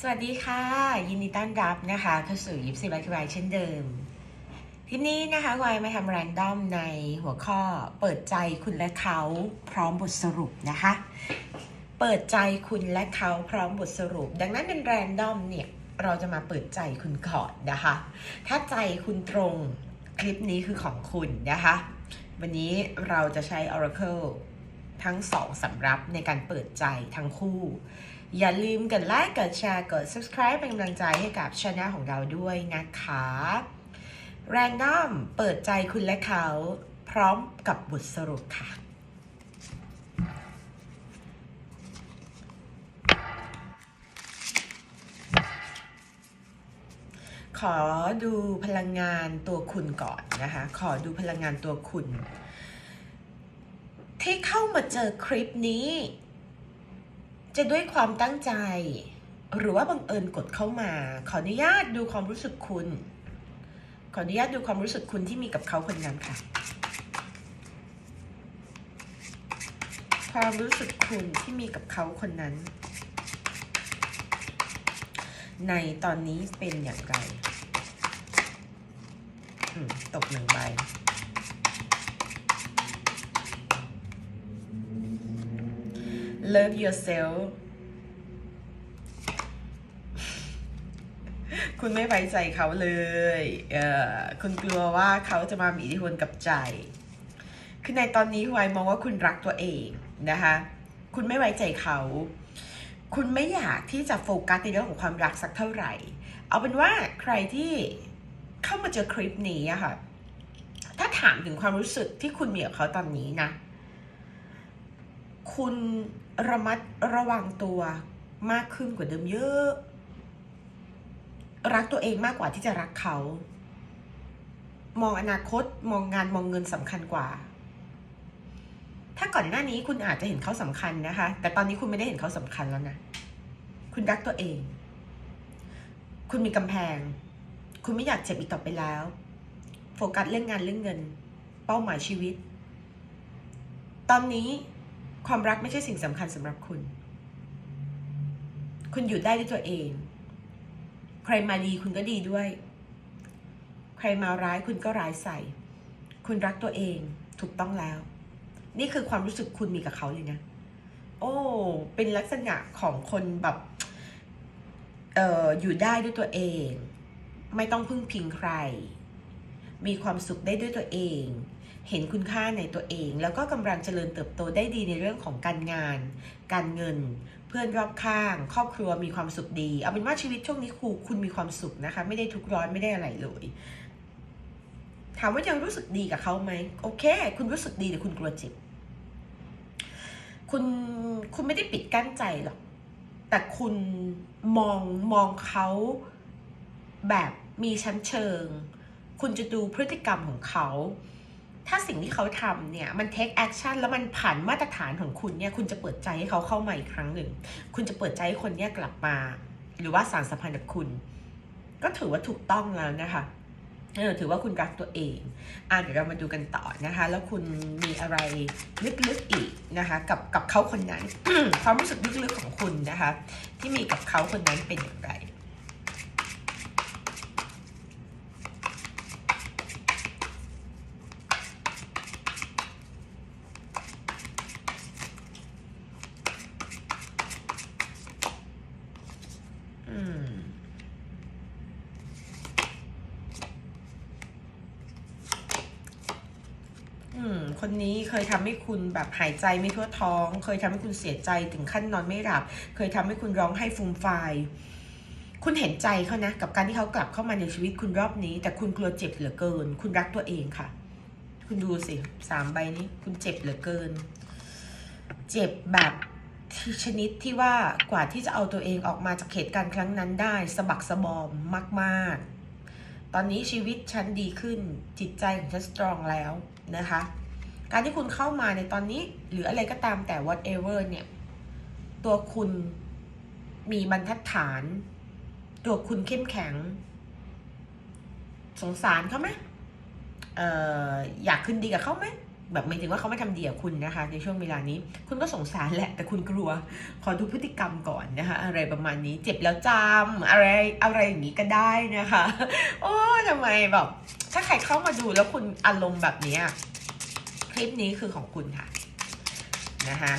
สวัสดีค่ะ ยินดีต้อนรับนะคะเข้าสู่ยิปซีไลฟ์ไวเช่นเดิมที่นี่นะคะวายมาทำแรนดอมในหัวข้อเปิดใจคุณและเขาพร้อมบทสรุปนะคะ เปิดใจคุณและเขาพร้อมบทสรุป ดังนั้นเป็นแรนดอมเนี่ยเราจะมาเปิดใจคุณก่อนนะคะ ถ้าใจคุณตรงคลิปนี้คือของคุณนะคะ วันนี้เราจะใช้ Oracle ทั้งสองสำรับในการเปิดใจทั้งคู่ อย่าลืมกดไลค์กดแชร์กด subscribe เป็นกำลังใจให้กับช anel ของเราด้วยนะคะ Random เปิดใจคุณและเขา พร้อมกับบทสรุปค่ะขอดูพลังงานตัวคุณก่อนนะคะ ขอดูพลังงานตัวคุณ ที่เข้ามาเจอคลิปนี้ จะด้วยความตั้งใจ หรือว่าบังเอิญกดเข้ามา ขออนุญาตดูความรู้สึกคุณ ขออนุญาตดูความรู้สึกคุณที่มีกับเขาคนนั้นค่ะ ความรู้สึกคุณที่มีกับเขาคนนั้น ในตอนนี้เป็นอย่างไรตกหนึ่งใบ love yourself คุณไม่ไว้ใจเขาเลย เออคุณกลัวว่าเขาจะมามีอิทธิพลกับใจ คือในตอนนี้ไวมองว่าคุณรักตัวเองนะคะ คุณไม่ไว้ใจเขา คุณไม่อยากที่จะโฟกัสในเรื่องของความรักสักเท่าไหร่ เอาเป็นว่าใครที่เข้ามาเจอคลิปนี้อะค่ะ ถ้าถามถึงความรู้สึกที่คุณมีกับเขาตอนนี้นะ คุณระมัดระวังตัวมากขึ้นกว่าเดิมเยอะ รักตัวเองมากกว่าที่จะรักเขา มองอนาคตมองงานมองเงินสำคัญกว่า ถ้าก่อนหน้านี้คุณอาจจะเห็นเขาสำคัญนะคะ แต่ตอนนี้คุณไม่ได้เห็นเขาสำคัญแล้วนะ คุณรักตัวเอง คุณมีกำแพง คุณไม่อยากเจ็บอีกต่อไปแล้ว โฟกัสเรื่องงานเรื่องเงิน เป้าหมายชีวิต ตอนนี้ ความรักไม่ใช่สิ่งสำคัญสำหรับคุณ คุณอยู่ได้ด้วยตัวเอง ใครมาดีคุณก็ดีด้วย ใครมาร้ายคุณก็ร้ายใส่ คุณรักตัวเองถูกต้องแล้ว นี่คือความรู้สึกคุณมีกับเขาเลยนะ โอ้ เป็นลักษณะของคนแบบเอ่ออยู่ได้ด้วยตัวเอง ไม่ต้องพึ่งพิงใคร มีความสุขได้ด้วยตัวเอง เห็นคุณค่าในตัวเอง แล้วก็กำลังเจริญเติบโตได้ดีในเรื่องของการงาน การเงิน เพื่อนรอบข้าง ครอบครัวมีความสุขดี เอาเป็นว่าชีวิตช่วงนี้ครูคุณมีความสุขนะคะ ไม่ได้ทุกข์ร้อนไม่ได้อะไรเลย ถามว่ายังรู้สึกดีกับเขาไหมโอเค คุณรู้สึกดีแต่คุณกลัวเจ็บคุณคุณไม่ได้ปิดกั้นใจหรอก แต่คุณมองมองเขาแบบมีชั้นเชิง คุณจะดูพฤติกรรมของเขา ถ้าสิ่งที่เขาทำเนี่ยมัน take action แล้วมันผ่านมาตรฐานของคุณเนี่ยคุณจะเปิดใจให้เขาเข้ามาอีกครั้งหนึ่ง คุณจะเปิดใจให้คนเนี้ยกลับมา หรือว่าสารสัมพันธ์กับคุณ ก็ถือว่าถูกต้องแล้วนะคะเออถือว่าคุณรักตัวเอง อะเดี๋ยวเรามาดูกันต่อนะคะ แล้วคุณมีอะไรลึกๆอีกนะคะ กับกับเขาคนนั้น ความรู้สึกลึกๆของคุณนะคะ ที่มีกับเขาคนนั้นเป็นอย่างไร อืม อืม คนนี้เค ยทำให้คุณแบบหายใจไม่ทั่วท้อง เคยทำให้คุณเสียใจถึงขั้นนอนไม่หลับ เคยทำให้คุณร้องไห้ฟูมฟายคุณเห็นใจเขานะ กับการที่เขากลับเข้ามาในชีวิตคุณรอบนี้ แต่คุณกลัวเจ็บเหลือเกิน คุณรักตัวเองค่ะ คุณดูสิสามใบนี้ คุณเจ็บเหลือเกิน เจ็บแบบที่ชนิดที่ว่ากว่าที่จะเอาตัวเองออกมาจากเหตุการณ์ครั้งนั้นได้สะบักสะบอมมาก ๆ ตอนนี้ชีวิตฉันดีขึ้นจิตใจของฉันสตรองแล้วนะคะ การที่คุณเข้ามาในตอนนี้ หรืออะไรก็ตามแต่ whatever เนี่ย ตัวคุณมีบรรทัดฐาน ตัวคุณเข้มแข็ง สงสารเขาไหมเอ่ออยากคืนดีกับเขาไหมแบบหมายถึงว่าเขาไม่ทำดีกับคุณนะคะ ในช่วงเวลานี้ คุณก็สงสารแหละ แต่คุณกลัว ขอดูพฤติกรรมก่อนนะคะ อะไรประมาณนี้ เจ็บแล้วจำอะไรอะไรอย่างนี้ก็ได้นะคะ โอ้ทำไมแบบถ้าใครเข้ามาดูแล้วคุณอารมณ์แบบนี้ คลิปนี้คือของคุณค่ะนะคะ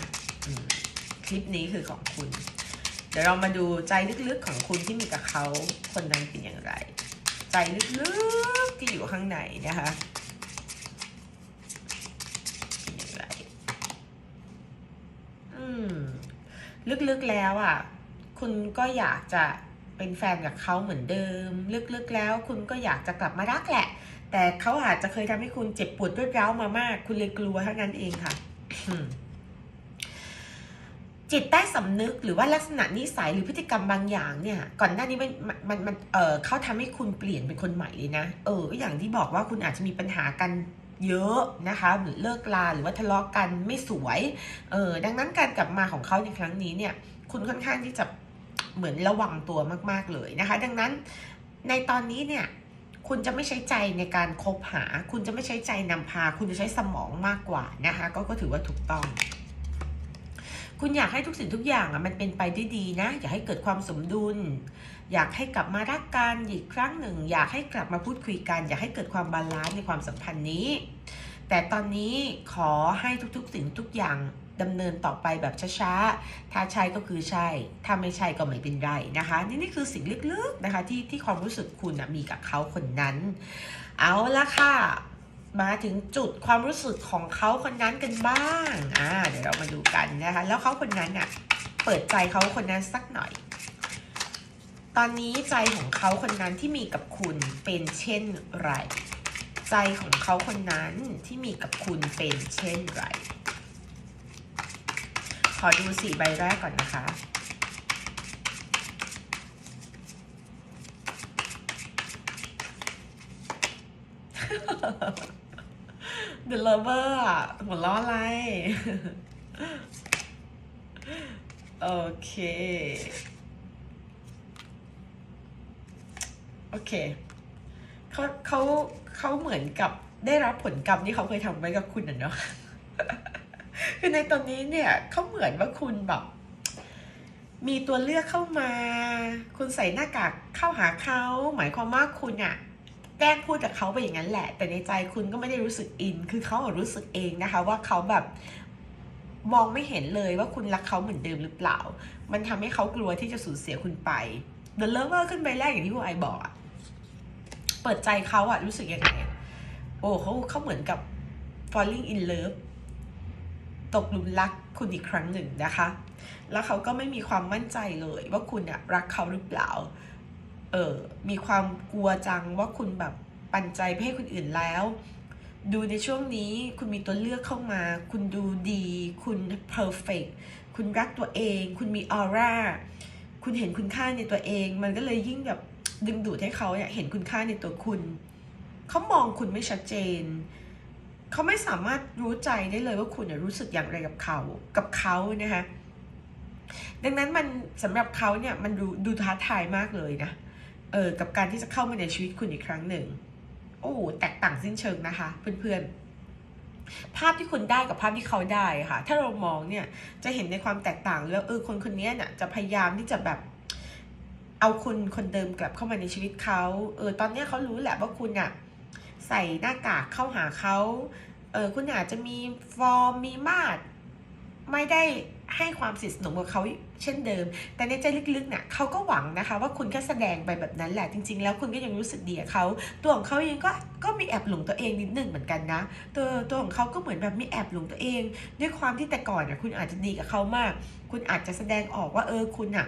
คลิปนี้คือของคุณ เดี๋ยวเรามาดูใจลึกๆของคุณที่มีกับเขาคนนั้นเป็นอย่างไร ใจลึกๆที่อยู่ข้างในนะคะเป็นอย่างไรอืมลึกๆแล้วอะ คุณก็อยากจะเป็นแฟนกับเขาเหมือนเดิม ลึกๆแล้ว คุณก็อยากจะกลับมารักแหละ แต่เขาอาจจะเคยทำให้คุณเจ็บปวดรวดร้าวมามาก คุณเลยกลัวเท่านั้นเองค่ะ จิตใต้สำนึกหรือว่าลักษณะนิสัยหรือพฤติกรรมบางอย่างเนี่ย ก่อนหน้านี้มันมันมันเออเขาทำให้คุณเปลี่ยนเป็นคนใหม่เลยนะ เออ อย่างที่บอกว่าคุณอาจจะมีปัญหากันเยอะนะคะหรือเลิกลาหรือว่าทะเลาะกันไม่สวย เออดังนั้นการกลับมาของเขาในครั้งนี้เนี่ย คุณค่อนข้างที่จะเหมือนระวังตัวมาก ๆเลยนะคะ ดังนั้นในตอนนี้เนี่ย คุณจะไม่ใช้ใจในการคบหา คุณจะไม่ใช้ใจนำพา คุณจะใช้สมองมากกว่านะคะ ก็ก็ถือว่าถูกต้อง คุณอยากให้ทุกสิ่งทุกอย่างอะมันเป็นไปได้ดีนะ อยากให้เกิดความสมดุล อยากให้กลับมารักกันอีกครั้งหนึ่ง อยากให้กลับมาพูดคุยกัน อยากให้เกิดความบาลานซ์ในความสัมพันธ์นี้ แต่ตอนนี้ขอให้ทุกๆสิ่งทุกอย่าง ดำเนินต่อไปแบบช้าๆ ถ้าใช่ก็คือใช่ ถ้าไม่ใช่ก็ไม่เป็นไรนะคะ นี่นี่คือสิ่งลึกๆนะคะที่ที่ความรู้สึกคุณนะมีกับเขาคนนั้น เอาละค่ะ มาถึงจุดความรู้สึกของเขาคนนั้นกันบ้าง อ่า เดี๋ยวเรามาดูกันนะคะ แล้วเขาคนนั้นน่ะ เปิดใจเขาคนนั้นสักหน่อย ตอนนี้ใจของเขาคนนั้นที่มีกับคุณเป็นเช่นไร ใจของเขาคนนั้นที่มีกับคุณเป็นเช่นไร ขอดูสี่ใบแรกก่อนนะคะ The Lover อะหัวล้ออะไร โอเค โอเค เขาเขาเขาเหมือนกับได้รับผลกรรมที่เขาเคยทำไว้กับคุณน่ะเนาะ คือในตอนนี้เนี่ยเขาเหมือนว่าคุณแบบมีตัวเลือกเข้ามา คุณใส่หน้ากากเข้าหาเขาหมายความว่าคุณอะแกล้งพูดกับเขาไปอย่างนั้นแหละ แต่ในใจคุณก็ไม่ได้รู้สึกอิน คือเขาอะรู้สึกเองนะคะ ว่าเขาแบบมองไม่เห็นเลยว่าคุณรักเขาเหมือนเดิมหรือเปล่า มันทำให้เขากลัวที่จะสูญเสียคุณไป The Lover ขึ้นไปแรกอย่างที่คุณไอบอกอะเปิดใจเขาอะรู้สึกยังไง โอ้เขาเขาเหมือนกับ falling in love ตกหลุมรักคุณอีกครั้งหนึ่งนะคะ แล้วเขาก็ไม่มีความมั่นใจเลยว่าคุณอะรักเขาหรือเปล่า เออมีความกลัวจังว่าคุณแบบปันใจไปให้คนอื่นแล้ว ดูในช่วงนี้คุณมีตัวเลือกเข้ามา คุณดูดี คุณเพอร์เฟกคุณรักตัวเอง คุณมีออร่า คุณเห็นคุณค่าในตัวเอง มันก็เลยยิ่งแบบดึงดูดให้เขาเนี่ยเห็นคุณค่าในตัวคุณ เขามองคุณไม่ชัดเจน เขาไม่สามารถรู้ใจได้เลยว่าคุณรู้สึกอย่างไรกับเขากับเขานะคะดังนั้นมันสำหรับเขาเนี่ยมันดูดูท้าทายมากเลยนะเออกับการที่จะเข้ามาในชีวิตคุณอีกครั้งหนึ่ง โอ้แตกต่างสิ้นเชิงนะคะ เพื่อนๆ ภาพที่คุณได้กับภาพที่เขาได้ค่ะ ถ้าเรามองเนี่ยจะเห็นในความแตกต่างแล้วเออคนคนนี้เนี่ยจะพยายามที่จะแบบเอาคุณคนเดิมกลับเข้ามาในชีวิตเขาเออตอนนี้เขารู้แหละว่าคุณอะ ใส่หน้ากากเข้าหาเขาเออคุณอาจจะมีฟอร์มมีมาดไม่ได้ให้ความสนิทสนมกับเขาเช่นเดิม แต่ในใจลึกๆเนี่ยเขาก็หวังนะคะ ว่าคุณแค่แสดงไปแบบนั้นแหละจริง ๆ แล้วคุณก็ยังรู้สึกดีกับเขาตัวของเขาเองก็ก็มีแอบหลงตัวเองนิดหนึ่งเหมือนกันนะ ตัวตัวของเขาก็เหมือนแบบมีแอบหลงตัวเอง ด้วยความที่แต่ก่อนเนี่ยคุณอาจจะดีกับเขามาก คุณอาจจะแสดงออกว่าเออคุณอะ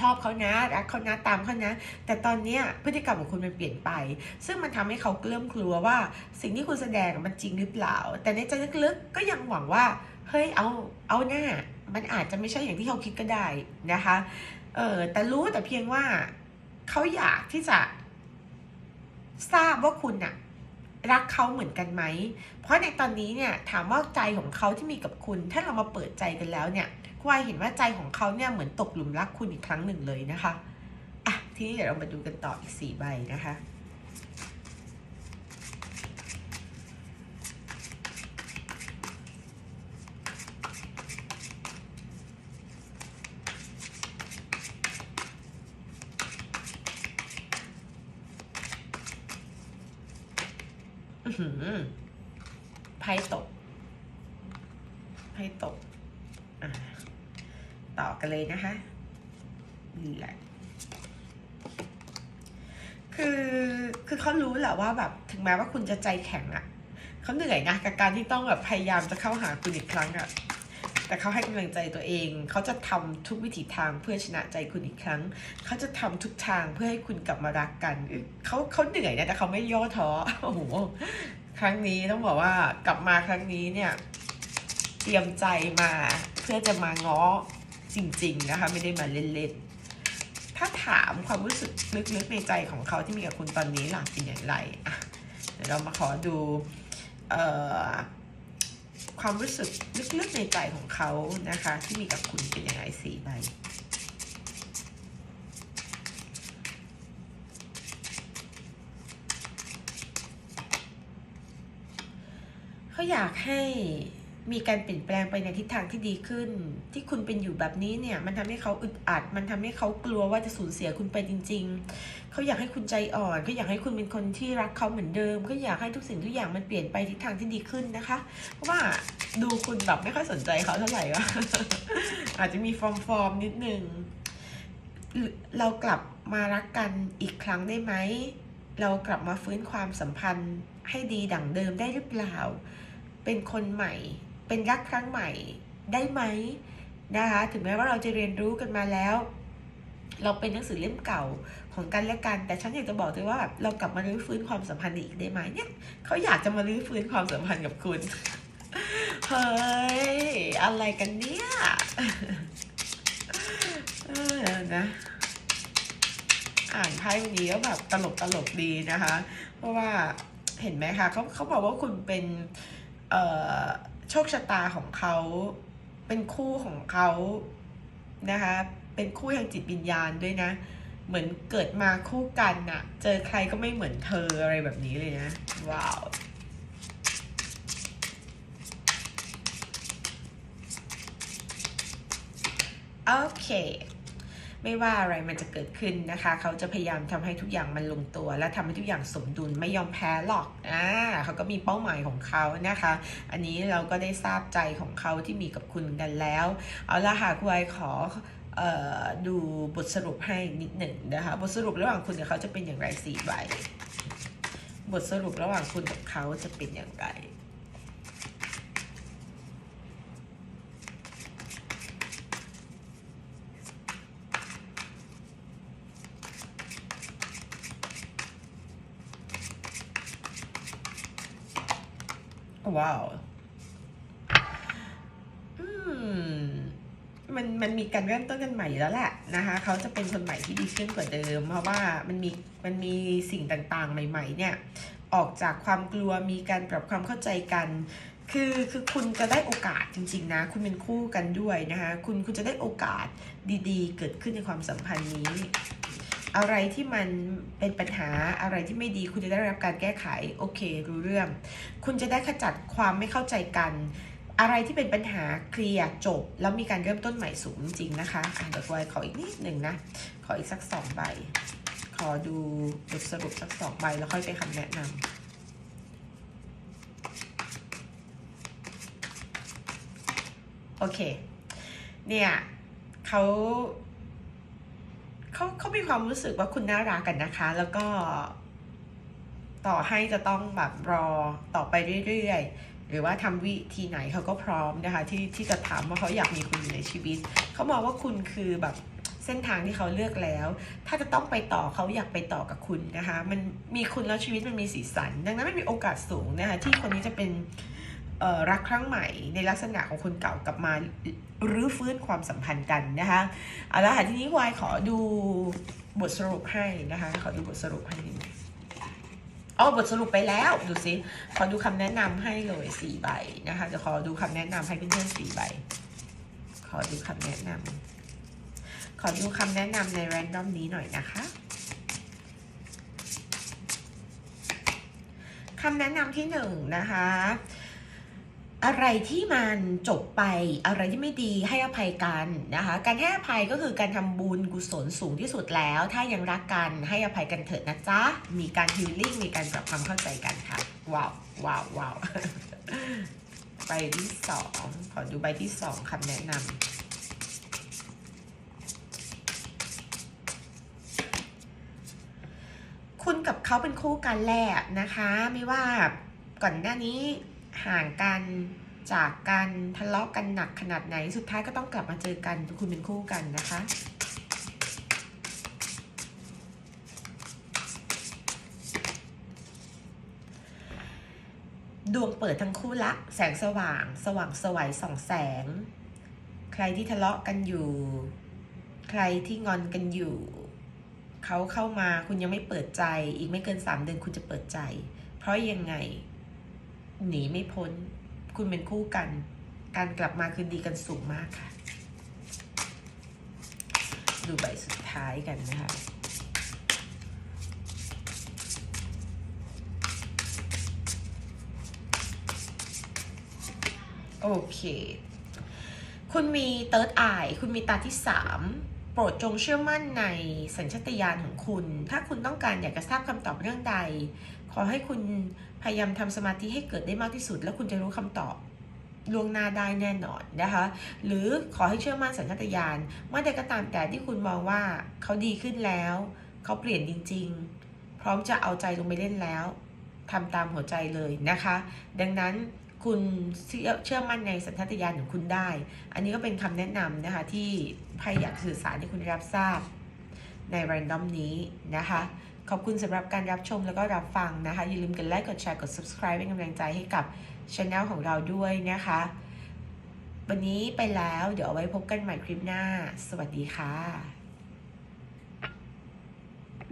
ชอบเขานะรักเขานะตามเขานะ แต่ตอนเนี้ยพฤติกรรมของคุณมันเปลี่ยนไป ซึ่งมันทำให้เขาเริ่มกลัวว่า สิ่งที่คุณแสดงมันจริงหรือเปล่า แต่ในใจลึกๆก็ยังหวังว่าเฮ้ยเอาเอาหน้า มันอาจจะไม่ใช่อย่างที่เขาคิดก็ได้นะคะเออแต่รู้แต่เพียงว่าเขาอยากที่จะทราบว่าคุณอะรักเขาเหมือนกันไหม เพราะในตอนนี้เนี่ยถามว่าใจของเขาที่มีกับคุณ ถ้าเรามาเปิดใจกันแล้วเนี่ย ควายเห็นว่าใจของเขาเนี่ยเหมือนตกหลุมรักคุณอีกครั้งหนึ่งเลยนะคะอะทีนี้เดี๋ยวเรามาดูกันต่ออีกสี่ใบนะคะไพ่ตกไพ่ตก อ่า ต่อกันเลยนะคะนี่แหละคือคือเขารู้แหละว่าแบบถึงแม้ว่าคุณจะใจแข็งอะ่ะเขาเหนื่อยนะกับการที่ต้องแบบพยายามจะเข้าหาคุณอีกครั้งอะ่ะแต่เขาให้กำลังใจตัวเอง เขาจะทำทุกวิถีทางเพื่อชนะใจคุณอีกครั้ง เขาจะทำทุกทางเพื่อให้คุณกลับมารักกันเขาเขาเหนื่อยนะแต่เขาไม่ย่อท้อโอ้โหครั้งนี้ต้องบอกว่ากลับมาครั้งนี้เนี่ย เตรียมใจมาเพื่อจะมาง้อ จริง ๆ นะคะ ไม่ได้มาเล่นๆ ถ้าถามความรู้สึกลึกๆในใจของเขาที่มีกับคุณตอนนี้หลักเป็นอย่างไรอะเดี๋ยวเรามาขอดูเอ่อความรู้สึกลึกๆในใจของเขานะคะ ที่มีกับคุณเป็นอยังไงสี่ใบเขาอยากให้ มีการเปลี่ยนแปลงไปในทิศทางที่ดีขึ้น ที่คุณเป็นอยู่แบบนี้เนี่ย มันทำให้เขาอึดอัด มันทำให้เขากลัวว่าจะสูญเสียคุณไปจริง ๆ เขาอยากให้คุณใจอ่อนเขาอยากให้คุณเป็นคนที่รักเขาเหมือนเดิมเขาอยากให้ทุกสิ่งทุกอย่างมันเปลี่ยนไปทิศทางที่ดีขึ้นนะคะ เพราะว่าดูคุณแบบไม่ค่อยสนใจเขาเท่าไหร่วะอาจจะมีฟอร์มฟอร์มนิดนึง เรากลับมารักกันอีกครั้งได้ไหม เรากลับมาฟื้นความสัมพันธ์ให้ดีดั่งเดิมได้หรือเปล่า เป็นคนใหม่ เป็นรักครั้งใหม่ได้ไหมนะคะถึงแม้ว่าเราจะเรียนรู้กันมาแล้ว เราเป็นหนังสือเล่มเก่าของกันและกัน แต่ฉันอยากจะบอกเลยว่าเรากลับมารื้อฟื้นความสัมพันธ์อีกได้ไหมเนี่ยเขาอยากจะมารื้อฟื้นความสัมพันธ์กับคุณเฮ้ยอะไรกันเนี่ยนะอ่านไพ่วันนี้แล้วแบบตลกตลกดีนะคะ เพราะว่าเห็นไหมคะเขาเขาบอกว่าคุณเป็น เอ่อ โชคชะตาของเขา เป็นคู่ของเขานะคะ เป็นคู่ทางจิตวิญญาณด้วยนะ เหมือนเกิดมาคู่กันน่ะ เจอใครก็ไม่เหมือนเธออะไรแบบนี้เลยนะ ว้าวโอเค ไม่ว่าอะไรมันจะเกิดขึ้นนะคะ เขาจะพยายามทำให้ทุกอย่างมันลงตัว และทำให้ทุกอย่างสมดุลไม่ยอมแพ้หรอกอ่าเขาก็มีเป้าหมายของเขานะคะ อันนี้เราก็ได้ทราบใจของเขาที่มีกับคุณกันแล้ว เอาละค่ะคุณไอขอดูบทสรุปให้นิดหนึ่งนะคะ บทสรุประหว่างคุณกับเขาจะเป็นอย่างไรสี่ใบบทสรุประหว่างคุณกับเขาจะเป็นอย่างไร ว้าวมันมันมีการเริ่มต้นกันใหม่แล้วแหละนะคะเขาจะเป็นคนใหม่ที่ดีขึ้นกว่าเดิม เพราะว่ามันมีมันมีสิ่งต่างๆ ใหม่ ๆ เนี่ย ออกจากความกลัวมีการปรับความเข้าใจกัน คือคือคุณจะได้โอกาสจริง ๆ นะ คุณเป็นคู่กันด้วยนะคะ คุณคุณจะได้โอกาสดีๆ เกิดขึ้นในความสัมพันธ์นี้ อะไรที่มันเป็นปัญหาอะไรที่ไม่ดีคุณจะได้รับการแก้ไขโอเค รู้เรื่อง คุณจะได้ขจัดความไม่เข้าใจกัน อะไรที่เป็นปัญหาเคลียร์จบ แล้วมีการเริ่มต้นใหม่สูงจริงนะคะอะเดี๋ยวไว้ขออีกนิดหนึ่งนะ ขออีกสักสองใบ ขอดูบทสรุปสักสองใบแล้วค่อยไปคำแนะนำโอเค เนี่ยเขา เขาเขามีความรู้สึกว่าคุณน่ารักกันนะคะ แล้วก็ ต่อให้จะต้องแบบรอต่อไปเรื่อยๆ หรือว่าทำวิธีไหนเขาก็พร้อมนะคะ ที่ที่จะถามว่าเขาอยากมีคุณอยู่ในชีวิต เขามองว่าคุณคือแบบเส้นทางที่เขาเลือกแล้ว ถ้าจะต้องไปต่อเขาอยากไปต่อกับคุณนะคะ มันมีคุณแล้วชีวิตมันมีสีสัน ดังนั้นไม่มีโอกาสสูงนะคะ ที่คนนี้จะเป็น รักครั้งใหม่ในลักษณะของคนเก่ากลับมารื้อฟื้นความสัมพันธ์กันนะคะเอาละค่ะทีนี้วายขอดูบทสรุปให้นะคะ ขอดูบทสรุปให้นิดนึงอ๋อบทสรุปไปแล้วดูสิขอดูคำแนะนำให้เลยสี่ใบนะคะจะขอดูคำแนะนำให้เพื่อนๆสี่ใบ ขอดูคำแนะนำขอดูคำแนะนำในแรนดอมนี้หน่อยนะคะคำแนะนำที่หนึ่งนะคะ อะไรที่มันจบไปอะไรที่ไม่ดีให้อภัยกันนะคะ การให้อภัยก็คือการทำบุญกุศลสูงที่สุดแล้ว ถ้ายังรักกันให้อภัยกันเถิดนะจ๊ะ มีการฮีลลิ่งมีการปรับความเข้าใจกันค่ะ ว้าวว้าวว้าวใบที่สองขอดูใบที่สองคำแนะนำคุณกับเขาเป็นคู่กันแหละนะคะ ไม่ว่าก่อนหน้านี้ ห่างกันจากกันทะเลาะกันหนักขนาดไหนสุดท้ายก็ต้องกลับมาเจอกันคุณเป็นคู่กันนะคะดวงเปิดทั้งคู่ละ แสงสว่าง สว่างสวัยส่องแสง ใครที่ทะเลาะกันอยู่ ใครที่งอนกันอยู่ เขาเข้ามาคุณยังไม่เปิดใจ อีกไม่เกินสามเดือนคุณจะเปิดใจ เพราะยังไง หนีไม่พ้น คุณเป็นคู่กัน การกลับมาคืนดีกันสูงมากค่ะ ดูใบสุดท้ายกันนะคะโอเค คุณมี third eye คุณมีตาที่สามโปรดจงเชื่อมั่นในสัญชาตญาณของคุณ ถ้าคุณต้องการอยากจะทราบคำตอบเรื่องใด ขอให้คุณ พยายามทำสมาธิให้เกิดได้มากที่สุด แล้วคุณจะรู้คำตอบล่วงหน้าได้แน่นอนนะคะ หรือขอให้เชื่อมั่นสัญชาตญาณเมื่อใดก็ตามแต่ที่คุณมองว่าเขาดีขึ้นแล้ว เขาเปลี่ยนจริง ๆ พร้อมจะเอาใจลงไปเล่นแล้วทำตามหัวใจเลยนะคะ ดังนั้นคุณเชื่อมั่นในสัญชาตญาณของคุณได้ อันนี้ก็เป็นคำแนะนำนะคะที่ไพ่อยากสื่อสารให้คุณรับทราบใน random นี้นะคะ ขอบคุณสำหรับการรับชมแล้วก็รับฟังนะคะ อย่าลืมกดไลค์ กดแชร์ กด subscribe เป็นกำลังใจให้กับช anel ของเราด้วยนะคะ วันนี้ไปแล้ว เดี๋ยวเอาไว้พบกันใหม่คลิปหน้า สวัสดีค่ะ